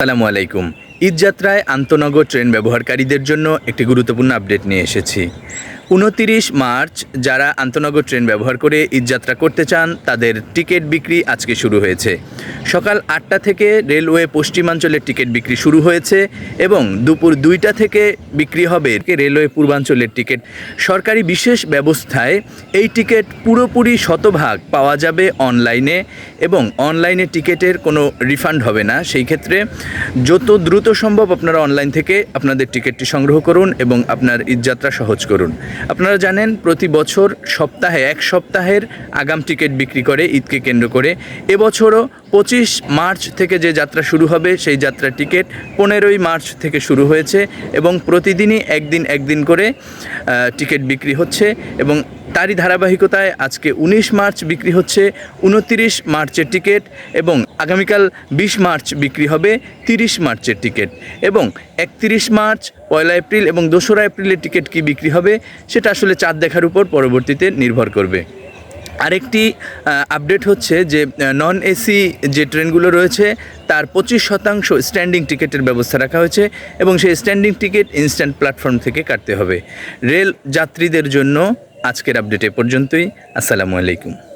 আসসালামু আলাইকুম। ঈদযাত্রায় আন্তনগর ট্রেন ব্যবহারকারীদের জন্য একটি গুরুত্বপূর্ণ আপডেট নিয়ে এসেছি। উনতিরিশ মার্চ যারা আন্তনগর ট্রেন ব্যবহার করে ঈদযাত্রা করতে চান, তাদের টিকিট বিক্রি আজকে শুরু হয়েছে। সকাল আটটা থেকে রেলওয়ে পশ্চিমাঞ্চলের টিকিট বিক্রি শুরু হয়েছে এবং দুপুর দুইটা থেকে বিক্রি হবে রেলওয়ে পূর্বাঞ্চলের টিকিট। সরকারি বিশেষ ব্যবস্থায় এই টিকিট পুরোপুরি শতভাগ পাওয়া যাবে অনলাইনে এবং অনলাইনে টিকিটের কোনো রিফান্ড হবে না। সেই ক্ষেত্রে যত দ্রুত সম্ভব আপনারা অনলাইন থেকে আপনাদের টিকিটটি সংগ্রহ করুন এবং আপনার ঈদযাত্রা সহজ করুন। আপনারা জানেন, প্রতি বছর সপ্তাহে, এক সপ্তাহের আগাম টিকিট বিক্রি করে, ঈদকে কেন্দ্র করে। এবছরও পঁচিশ মার্চ থেকে যে যাত্রা শুরু হবে, সেই যাত্রা টিকিট পনেরোই মার্চ থেকে শুরু হয়েছে এবং প্রতিদিনই একদিন একদিন করে টিকিট বিক্রি হচ্ছে এবং তারই ধারাবাহিকতায় আজকে উনিশ মার্চ বিক্রি হচ্ছে উনতিরিশ মার্চের টিকিট এবং আগামীকাল বিশ মার্চ বিক্রি হবে তিরিশ মার্চের টিকিট। এবং একত্রিশ মার্চ, পয়লা এপ্রিল এবং দোসরা এপ্রিলের টিকিট কি বিক্রি হবে সেটা আসলে চাঁদ দেখার উপর পরবর্তীতে নির্ভর করবে। আরেকটি আপডেট হচ্ছে যে নন এসি যে ট্রেনগুলো রয়েছে তার পঁচিশ শতাংশ স্ট্যান্ডিং টিকিটের ব্যবস্থা রাখা হয়েছে এবং সেই স্ট্যান্ডিং টিকিট ইনস্ট্যান্ট প্ল্যাটফর্ম থেকে কাটতে হবে। রেল যাত্রীদের জন্য আজকের আপডেট এ পর্যন্তই। আসসালামু আলাইকুম।